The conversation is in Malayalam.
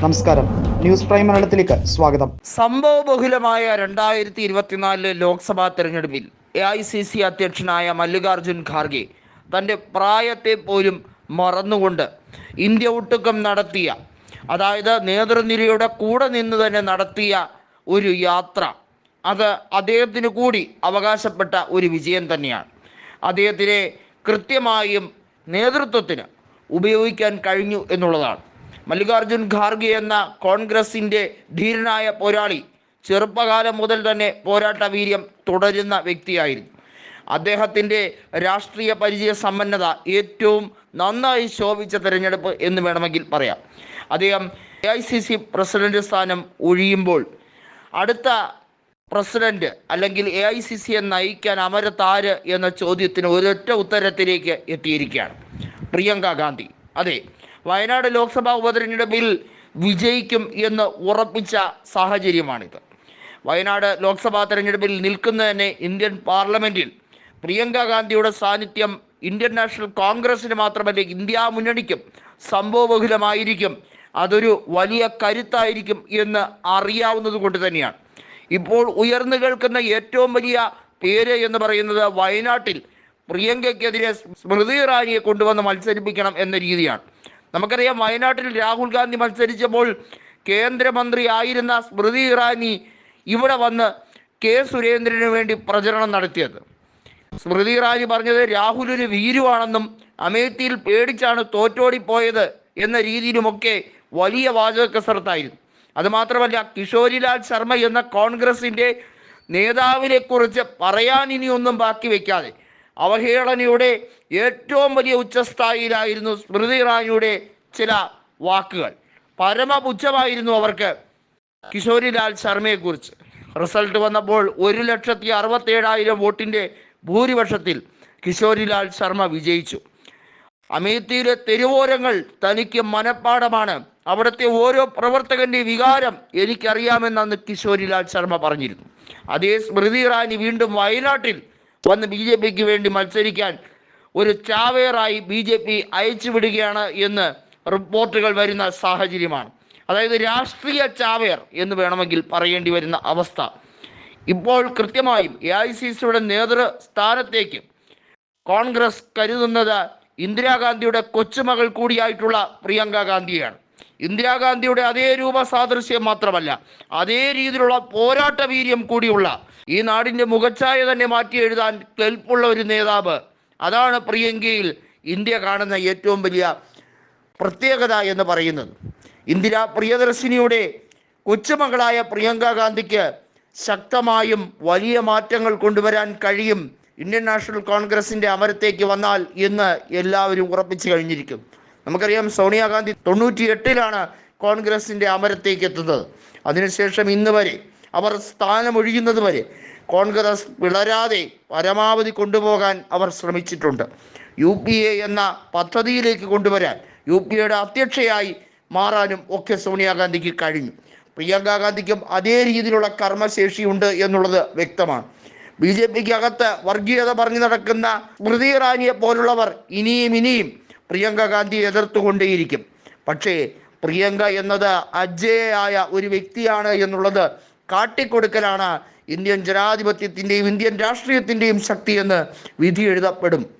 നമസ്കാരം. ന്യൂസ് പ്രൈം മലയാളത്തിലേക്ക് സ്വാഗതം. സംഭവ ബഹുലമായ രണ്ടായിരത്തി ഇരുപത്തിനാലിലെ ലോക്സഭാ തെരഞ്ഞെടുപ്പിൽ എ ഐ സി സി അധ്യക്ഷനായ മല്ലികാർജുൻ ഖാർഗെ തന്റെ പ്രായത്തെ പോലും മറന്നുകൊണ്ട് ഇന്ത്യ ഒട്ടുക്കം നടത്തിയ അതായത് നേതൃനിരയുടെ കൂടെ നിന്ന് തന്നെ നടത്തിയ ഒരു യാത്ര. അത് അദ്ദേഹത്തിന് കൂടി അവകാശപ്പെട്ട ഒരു വിജയം തന്നെയാണ്. അദ്ദേഹത്തിനെ കൃത്യമായും നേതൃത്വത്തിന് ഉപയോഗിക്കാൻ കഴിഞ്ഞു എന്നുള്ളതാണ്. മല്ലികാർജുൻ ഖാർഗെ എന്ന കോൺഗ്രസിന്റെ ധീരനായ പോരാളി ചെറുപ്പകാലം മുതൽ തന്നെ പോരാട്ട വീര്യം തുടരുന്ന വ്യക്തിയായിരുന്നു. അദ്ദേഹത്തിന്റെ രാഷ്ട്രീയ പരിചയ സമ്പന്നത ഏറ്റവും നന്നായി ശോഭിച്ച തിരഞ്ഞെടുപ്പ് എന്ന് വേണമെങ്കിൽ പറയാം. അദ്ദേഹം A I C C president സ്ഥാനം ഒഴിയുമ്പോൾ അടുത്ത പ്രസിഡന്റ് അല്ലെങ്കിൽ എ ഐ സി സിയെ നയിക്കാൻ അമരത്താര് എന്ന ചോദ്യത്തിന് ഒരൊറ്റ ഉത്തരത്തിലേക്ക് എത്തിയിരിക്കുകയാണ്. പ്രിയങ്ക ഗാന്ധി. അതെ വയനാട് ലോക്സഭാ ഉപതെരഞ്ഞെടുപ്പിൽ വിജയിക്കും എന്ന് ഉറപ്പിച്ച സാഹചര്യമാണിത്. വയനാട് ലോക്സഭാ തെരഞ്ഞെടുപ്പിൽ നിൽക്കുന്നതന്നെ ഇന്ത്യൻ പാർലമെന്റിൽ പ്രിയങ്ക ഗാന്ധിയുടെ സാന്നിധ്യം ഇന്ത്യൻ നാഷണൽ കോൺഗ്രസിന് മാത്രമല്ല ഇന്ത്യ മുന്നണിക്കും സംഭവബഹുലമായിരിക്കും. അതൊരു വലിയ കരുത്തായിരിക്കും എന്ന് അറിയാവുന്നത് കൊണ്ട് തന്നെയാണ്. ഇപ്പോൾ ഉയർന്നു കേൾക്കുന്ന ഏറ്റവും വലിയ പേര് എന്ന് പറയുന്നത് വയനാട്ടിൽ പ്രിയങ്കയ്ക്കെതിരെ സ്മൃതി ഇറാനിയെ കൊണ്ടുവന്ന് മത്സരിപ്പിക്കണം എന്ന രീതിയാണ്. നമുക്കറിയാം വയനാട്ടിൽ രാഹുൽ ഗാന്ധി മത്സരിച്ചപ്പോൾ കേന്ദ്രമന്ത്രി ആയിരുന്ന സ്മൃതി ഇറാനി ഇവിടെ വന്ന് കെ സുരേന്ദ്രന് വേണ്ടി പ്രചരണം നടത്തിയത്. സ്മൃതി ഇറാനി പറഞ്ഞത് രാഹുൽ ഒരു വീരുവാണെന്നും അമേത്തിയിൽ പേടിച്ചാണ് തോറ്റോടിപ്പോയത് എന്ന രീതിയിലുമൊക്കെ വലിയ വാചക കസരത്തായിരുന്നു അതുമാത്രമല്ല കിഷോരിലാൽ ശർമ്മ എന്ന കോൺഗ്രസിന്റെ നേതാവിനെക്കുറിച്ച് പറയാൻ ഇനിയൊന്നും ബാക്കി വെക്കാതെ അവഹേളനയുടെ ഏറ്റവും വലിയ ഉച്ചസ്ഥായിലായിരുന്നു സ്മൃതി ഇറാനിയുടെ ചില വാക്കുകൾ. പരമപുച്ഛമായിരുന്നു അവർക്ക് കിഷോരിലാൽ ശർമ്മയെക്കുറിച്ച്. റിസൾട്ട് വന്നപ്പോൾ ഒരു ലക്ഷത്തി അറുപത്തേഴായിരം വോട്ടിന്റെ ഭൂരിപക്ഷത്തിൽ കിഷോരിലാൽ ശർമ്മ വിജയിച്ചു. അമേത്തിയിലെ തെരുവോരങ്ങൾ തനിക്ക് മനപ്പാടമാണ്. അവിടുത്തെ ഓരോ പ്രവർത്തകന്റെ വികാരം എനിക്കറിയാമെന്ന് അന്ന് കിഷോരിലാൽ ശർമ്മ പറഞ്ഞിരുന്നു. അതേ സ്മൃതി ഇറാനി വീണ്ടും വയനാട്ടിൽ വന്ന് ബി ജെ പിക്ക് വേണ്ടി മത്സരിക്കാൻ ഒരു ചാവേറായി ബി ജെ പി അയച്ചുവിടുകയാണ് എന്ന് റിപ്പോർട്ടുകൾ വരുന്ന സാഹചര്യമാണ്. അതായത് രാഷ്ട്രീയ ചാവേർ എന്ന് വേണമെങ്കിൽ പറയേണ്ടി വരുന്ന അവസ്ഥ. ഇപ്പോൾ കൃത്യമായും എ ഐ സി സിയുടെ നേതൃസ്ഥാനത്തേക്ക് കോൺഗ്രസ് കരുതുന്നത് ഇന്ദിരാഗാന്ധിയുടെ കൊച്ചുമകൾ കൂടിയായിട്ടുള്ള പ്രിയങ്ക ഗാന്ധിയാണ്. ഇന്ദിരാഗാന്ധിയുടെ അതേ രൂപ സാദൃശ്യം മാത്രമല്ല അതേ രീതിയിലുള്ള പോരാട്ട വീര്യം കൂടിയുള്ള ഈ നാടിന്റെ മുഖച്ഛായ തന്നെ മാറ്റി എഴുതാൻ കെൽപ്പുള്ള ഒരു നേതാവ്. അതാണ് പ്രിയങ്കയിൽ ഇന്ത്യ കാണുന്ന ഏറ്റവും വലിയ പ്രത്യേകത എന്ന് പറയുന്നത്. ഇന്ദിര പ്രിയദർശിനിയുടെ കൊച്ചുമകളായ പ്രിയങ്ക ഗാന്ധിക്ക് ശക്തമായും വലിയ മാറ്റങ്ങൾ കൊണ്ടുവരാൻ കഴിയും. ഇന്ത്യൻ നാഷണൽ കോൺഗ്രസിന്റെ അമരത്തേക്ക് വന്നാൽ എന്ന് എല്ലാവരും ഉറപ്പിച്ചു കഴിഞ്ഞിരിക്കും. നമുക്കറിയാം സോണിയാഗാന്ധി തൊണ്ണൂറ്റി എട്ടിലാണ് കോൺഗ്രസിന്റെ അമരത്തേക്ക് എത്തുന്നത്. അതിനുശേഷം ഇന്ന് വരെ അവർ സ്ഥാനമൊഴിയുന്നത് വരെ കോൺഗ്രസ് വിളരാതെ പരമാവധി കൊണ്ടുപോകാൻ അവർ ശ്രമിച്ചിട്ടുണ്ട്. യു പി എ എന്ന പദ്ധതിയിലേക്ക് കൊണ്ടുവരാൻ യു പി എയുടെ അധ്യക്ഷയായി മാറാനും ഒക്കെ സോണിയാഗാന്ധിക്ക് കഴിഞ്ഞു. പ്രിയങ്ക ഗാന്ധിക്കും അതേ രീതിയിലുള്ള കർമ്മശേഷിയുണ്ട് എന്നുള്ളത് വ്യക്തമാണ്. ബി ജെ പിക്ക് അകത്ത് വർഗീയത പറഞ്ഞു നടക്കുന്ന സ്മൃതി ഇറാനിയെ പോലുള്ളവർ ഇനിയും ഇനിയും പ്രിയങ്ക ഗാന്ധി എതിർത്തുകൊണ്ടേയിരിക്കും. പക്ഷേ പ്രിയങ്ക എന്നത് അജേയായ ഒരു വ്യക്തിയാണ് എന്നുള്ളത് കാട്ടിക്കൊടുക്കലാണ് ഇന്ത്യൻ ജനാധിപത്യത്തിന്റെയും ഇന്ത്യൻ രാഷ്ട്രീയത്തിന്റെയും ശക്തിയെന്ന് വിധി എഴുതപ്പെടും.